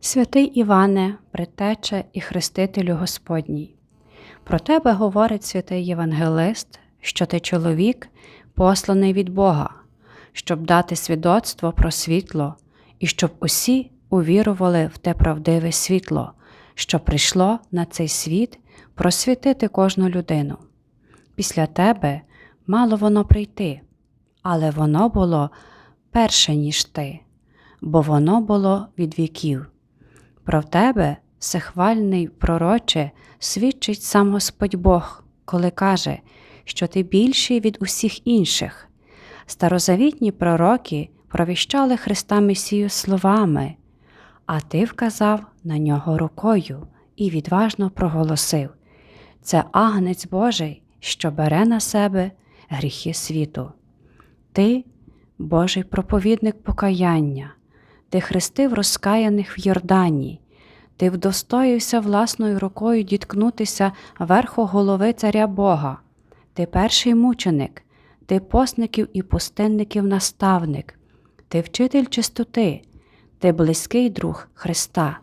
Святий Іване, Предтече і Хрестителю Господній, про тебе говорить святий Євангелист, що ти чоловік, посланий від Бога, щоб дати свідоцтво про світло, і щоб усі увірували в те правдиве світло, що прийшло на цей світ просвітити кожну людину. Після тебе мало воно прийти, але воно було перше, ніж ти, бо воно було від віків. Про тебе, всехвальний пророче, свідчить сам Господь Бог, коли каже, що ти більший від усіх інших. Старозавітні пророки провіщали Христа Месію словами, а ти вказав на нього рукою і відважно проголосив це агнець Божий, що бере на себе гріхи світу. Ти, Божий проповідник покаяння, ти хрестив розкаяних в Йордані, ти вдостоївся власною рукою діткнутися верху голови царя Бога, ти перший мученик, ти посників і пустинників наставник, ти вчитель чистоти, ти близький друг Христа.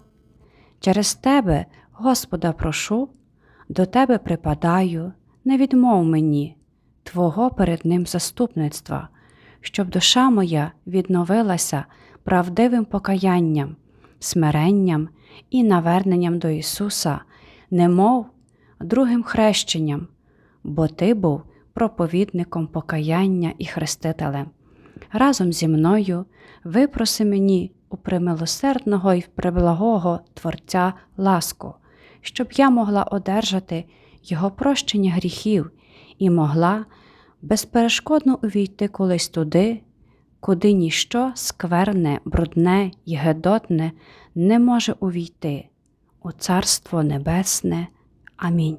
Через тебе, Господа, прошу, до тебе припадаю, не відмов мені, Твого перед Ним заступництва, щоб душа моя відновилася правдивим покаянням, смиренням і наверненням до Ісуса, немов другим хрещенням, бо Ти був проповідником покаяння і хрестителем. Разом зі мною випроси мені у примилосердного і преблагого Творця ласку, щоб я могла одержати Його прощення гріхів і могла безперешкодно увійти колись туди, куди ніщо скверне, брудне і гедотне не може увійти, у Царство Небесне. Амінь.